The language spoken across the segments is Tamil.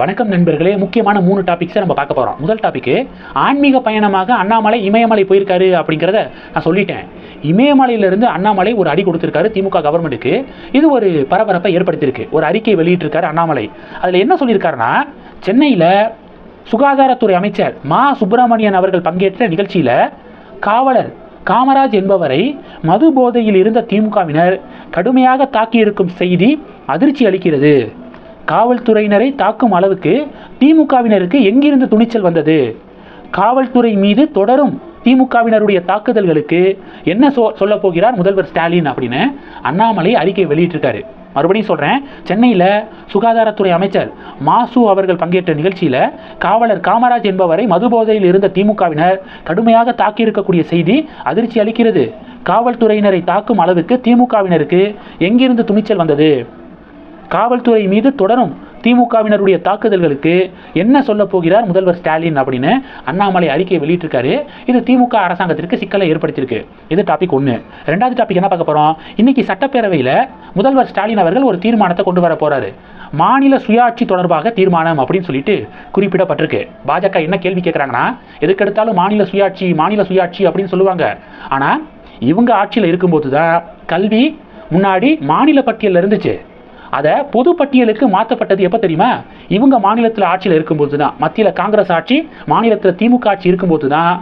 வணக்கம் நண்பர்களே முக்கியமான மூணு டாபிக்ஸை நம்ம பார்க்க போகிறோம் முதல் டாபிக்கு ஆன்மீக பயணமாக அண்ணாமலை இமயமலை போயிருக்காரு அப்படிங்கிறத நான் சொல்லிட்டேன். இமயமலையிலிருந்து அண்ணாமலை ஒரு அடி கொடுத்துருக்காரு திமுக கவர்மெண்ட்டுக்கு இது ஒரு பரபரப்பை ஏற்படுத்தியிருக்கு. ஒரு அறிக்கை வெளியிட்டிருக்காரு அண்ணாமலை. அதில் என்ன சொல்லியிருக்காருன்னா சென்னையில் சுகாதாரத்துறை அமைச்சர் மா. சுப்பிரமணியன் அவர்கள் பங்கேற்ற நிகழ்ச்சியில் காவலர் காமராஜ் என்பவரை மது போதையில் இருந்த திமுகவினர் கடுமையாக தாக்கியிருக்கும் செய்தி அதிர்ச்சி அளிக்கிறது. காவல்துறையினரை தாக்கும் அளவுக்கு திமுகவினருக்கு எங்கிருந்து துணிச்சல் வந்தது? காவல்துறை மீது தொடரும் திமுகவினருடைய தாக்குதல்களுக்கு என்ன சொ சொல்ல போகிறார் முதல்வர் ஸ்டாலின் அப்படின்னு அண்ணாமலை அறிக்கை வெளியிட்டிருக்காரு. மறுபடியும் சொல்கிறேன் சென்னையில் சுகாதாரத்துறை அமைச்சர் மாசு அவர்கள் பங்கேற்ற நிகழ்ச்சியில் காவலர் காமராஜ் என்பவரை மதுபோதையில் இருந்த திமுகவினர் கடுமையாக தாக்கியிருக்கக்கூடிய செய்தி அதிர்ச்சி அளிக்கிறது. காவல்துறையினரை தாக்கும் அளவுக்கு திமுகவினருக்கு எங்கிருந்து துணிச்சல் வந்தது? காவல்துறை மீது தொடரும். திமுகவினருடைய தாக்குதல்களுக்கு என்ன சொல்ல போகிறார் முதல்வர் ஸ்டாலின் அப்படின்னு அண்ணாமலை அறிக்கையை வெளியிட்டிருக்காரு. இது திமுக அரசாங்கத்திற்கு சிக்கலை ஏற்படுத்தியிருக்கு. இது டாபிக் ஒன்று ரெண்டாவது டாபிக் என்ன பார்க்க போகிறோம் இன்னைக்கு சட்டப்பேரவையில் முதல்வர் ஸ்டாலின் அவர்கள் ஒரு தீர்மானத்தை கொண்டு வர போகிறாரு மாநில சுயாட்சி தொடர்பாக தீர்மானம் அப்படின்னு சொல்லிட்டு குறிப்பிடப்பட்டிருக்கு. பாஜக என்ன கேள்வி கேட்குறாங்கன்னா எதுக்கெடுத்தாலும் மாநில சுயாட்சி மாநில சுயாட்சி அப்படின்னு சொல்லுவாங்க. ஆனால் இவங்க ஆட்சியில் இருக்கும்போது தான் கல்வி முன்னாடி மாநில பட்டியலில் இருந்துச்சு. அதை பொது பட்டியலுக்கு மாற்றப்பட்டது எப்போ தெரியுமா? இவங்க மாநிலத்தில் ஆட்சியில் இருக்கும்போது தான் மத்தியில் காங்கிரஸ் ஆட்சி மாநிலத்தில் திமுக ஆட்சி இருக்கும்போது தான்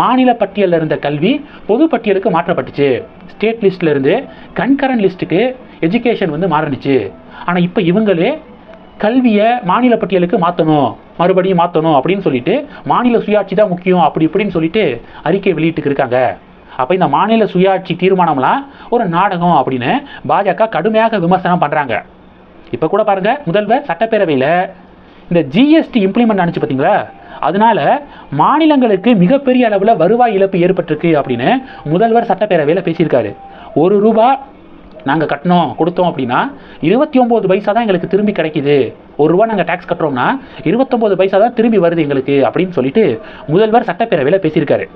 மாநில பட்டியலில் இருந்த கல்வி பொது பட்டியலுக்கு மாற்றப்பட்டுச்சு. ஸ்டேட் லிஸ்ட்டில் இருந்து கண்கரன் லிஸ்ட்டுக்கு எஜுகேஷன் வந்து மாறினுச்சு. ஆனால் இப்போ இவங்களே கல்வியை மாநில பட்டியலுக்கு மாற்றணும் மறுபடியும் மாற்றணும் அப்படின்னு சொல்லிட்டு மாநில சுயாட்சி தான் முக்கியம் அப்படி இப்படின்னு சொல்லிட்டு அறிக்கை வெளியிட்டு இருக்காங்க. அப்போ இந்த மாநில சுயாட்சி தீர்மானம்லாம் ஒரு நாடகம் அப்படின்னு பாஜக கடுமையாக விமர்சனம் பண்ணுறாங்க இப்போ கூட பாருங்க முதல்வர் சட்டப்பேரவையில் இந்த ஜிஎஸ்டி இம்ப்ளிமெண்ட் அனுப்பிச்சு பார்த்தீங்களா அதனால மாநிலங்களுக்கு மிகப்பெரிய அளவில் வருவாய் இழப்பு ஏற்பட்டிருக்கு அப்படின்னு முதல்வர் சட்டப்பேரவையில் பேசியிருக்காரு. ஒரு ரூபா நாங்கள் கட்டினோம் கொடுத்தோம் அப்படின்னா இருபத்தி ஒம்பது பைசா தான் எங்களுக்கு திரும்பி கிடைக்குது. ஒரு ரூபா நாங்கள் டேக்ஸ் கட்டுறோம்னா இருபத்தொம்போது பைசா தான் திரும்பி வருது எங்களுக்கு அப்படின்னு சொல்லிட்டு முதல்வர் சட்டப்பேரவையில் பேசியிருக்காரு.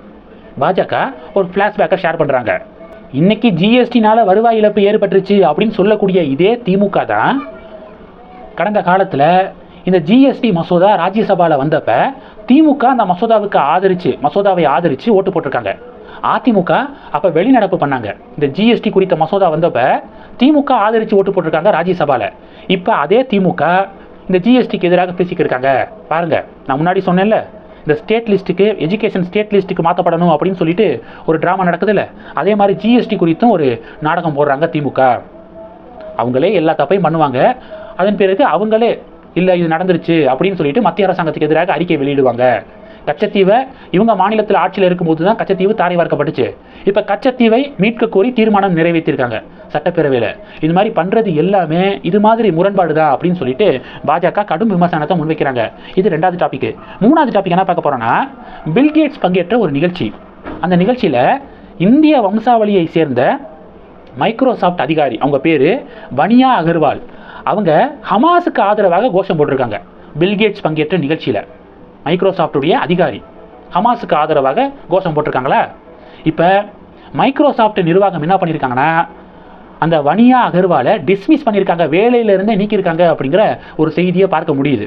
பாஜக ஒரு ஃப்ளாஷ்பேக்கை ஷேர் பண்ணுறாங்க இன்னைக்கு ஜிஎஸ்டினால வருவாய் இழப்பு ஏற்பட்டுருச்சு அப்படின்னு சொல்லக்கூடிய இதே திமுக தான் கடந்த காலத்தில் இந்த ஜிஎஸ்டி மசோதா ராஜ்யசபாவில் வந்தப்ப திமுக அந்த மசோதாவுக்கு ஆதரிச்சு மசோதாவை ஆதரிச்சு ஓட்டு போட்டிருக்காங்க. அதிமுக அப்போ வெளிநடப்பு பண்ணாங்க. இந்த ஜிஎஸ்டி குறித்த மசோதா வந்தப்ப திமுக ஆதரிச்சு ஓட்டு போட்டிருக்காங்க ராஜ்யசபாவில் இப்போ அதே திமுக இந்த ஜிஎஸ்டிக்கு எதிராக பேசிக்கிருக்காங்க. பாருங்க நான் முன்னாடி சொன்னேன்ல இந்த ஸ்டேட் லிஸ்ட்டுக்கு எஜுகேஷன் ஸ்டேட் லிஸ்ட்டுக்கு மாற்றப்படணும் அப்படின்னு சொல்லிட்டு ஒரு ட்ராமா நடக்குதுல்ல அதே மாதிரி ஜிஎஸ்டி குறித்தும் ஒரு நாடகம் போடுறாங்க திமுக. அவங்களே எல்லா தப்பையும் பண்ணுவாங்க. அதன் பிறகு அவங்களே இல்லை இது நடந்துருச்சு அப்படின்னு சொல்லிட்டு மத்திய அரசாங்கத்துக்கு எதிராக அறிக்கை வெளியிடுவாங்க. கச்சத்தீவை இவங்க மாநிலத்தில் ஆட்சியில் இருக்கும்போது தான் கச்சத்தீவு தாரை வார்க்கப்பட்டுச்சு. இப்போ கச்சத்தீவை மீட்க கோரி தீர்மானம் நிறைவேற்றியிருக்காங்க சட்டப்பேரவையில். இது மாதிரி பண்ணுறது எல்லாமே இது மாதிரி முரண்பாடு தான் அப்படின்னு சொல்லிட்டு பாஜக கடும் விமர்சனத்தை முன்வைக்கிறாங்க. இது ரெண்டாவது டாபிக் மூணாவது டாபிக் என்ன பார்க்க போகிறோன்னா பில்கேட்ஸ் பங்கேற்ற ஒரு நிகழ்ச்சி. அந்த நிகழ்ச்சியில் இந்திய வம்சாவளியை சேர்ந்த மைக்ரோசாஃப்ட் அதிகாரி அவங்க பேர் வனியா அகர்வால். அவங்க ஹமாஸுக்கு ஆதரவாக கோஷம் போட்டிருக்காங்க. பில்கேட்ஸ் பங்கேற்ற நிகழ்ச்சியில். மைக்ரோசாஃப்டுடைய அதிகாரி ஹமாஸுக்கு ஆதரவாக கோஷம் போட்டிருக்காங்களா? இப்போ மைக்ரோசாஃப்ட் நிர்வாகம் என்ன பண்ணியிருக்காங்கன்னா அந்த வனியா அகர்வாலை டிஸ்மிஸ் பண்ணியிருக்காங்க வேலையிலிருந்தே நீக்கியிருக்காங்க அப்படிங்கிற ஒரு செய்தியை பார்க்க முடியுது.